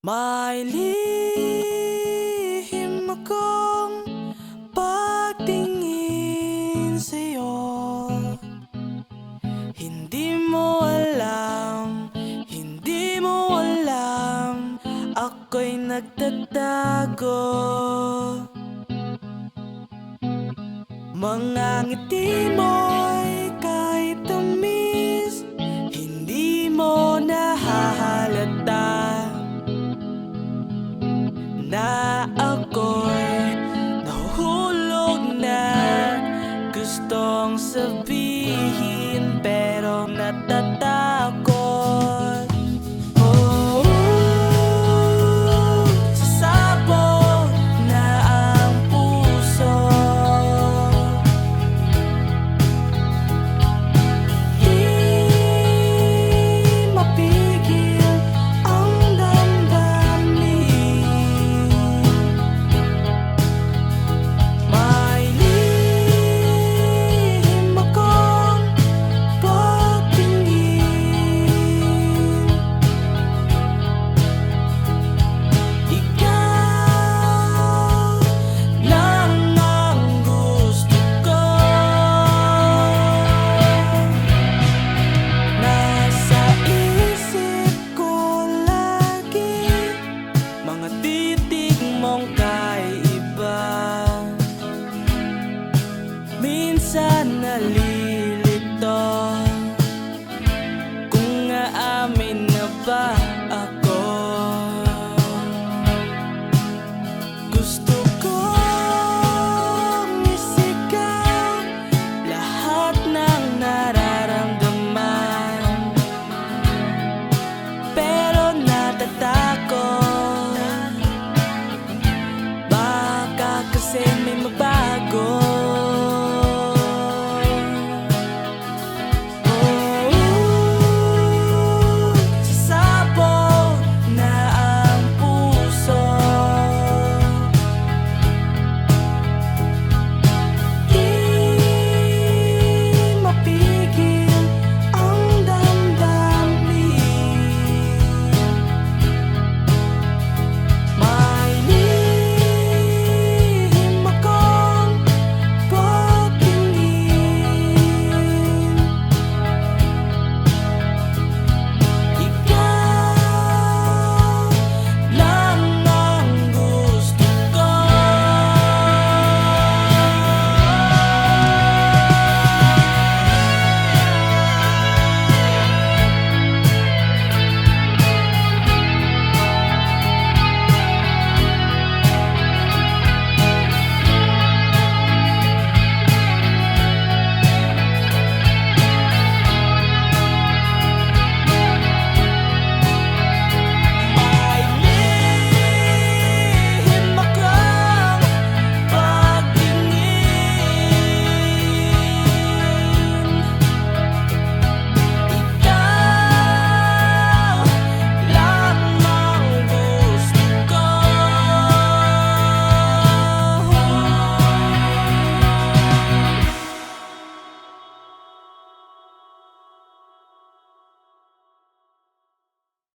May lihim akong pagtingin sa'yo. Hindi mo alam, hindi mo alam Ako'y nagtatago. Mga ngiti mo'y gustong sabihin pero natatapos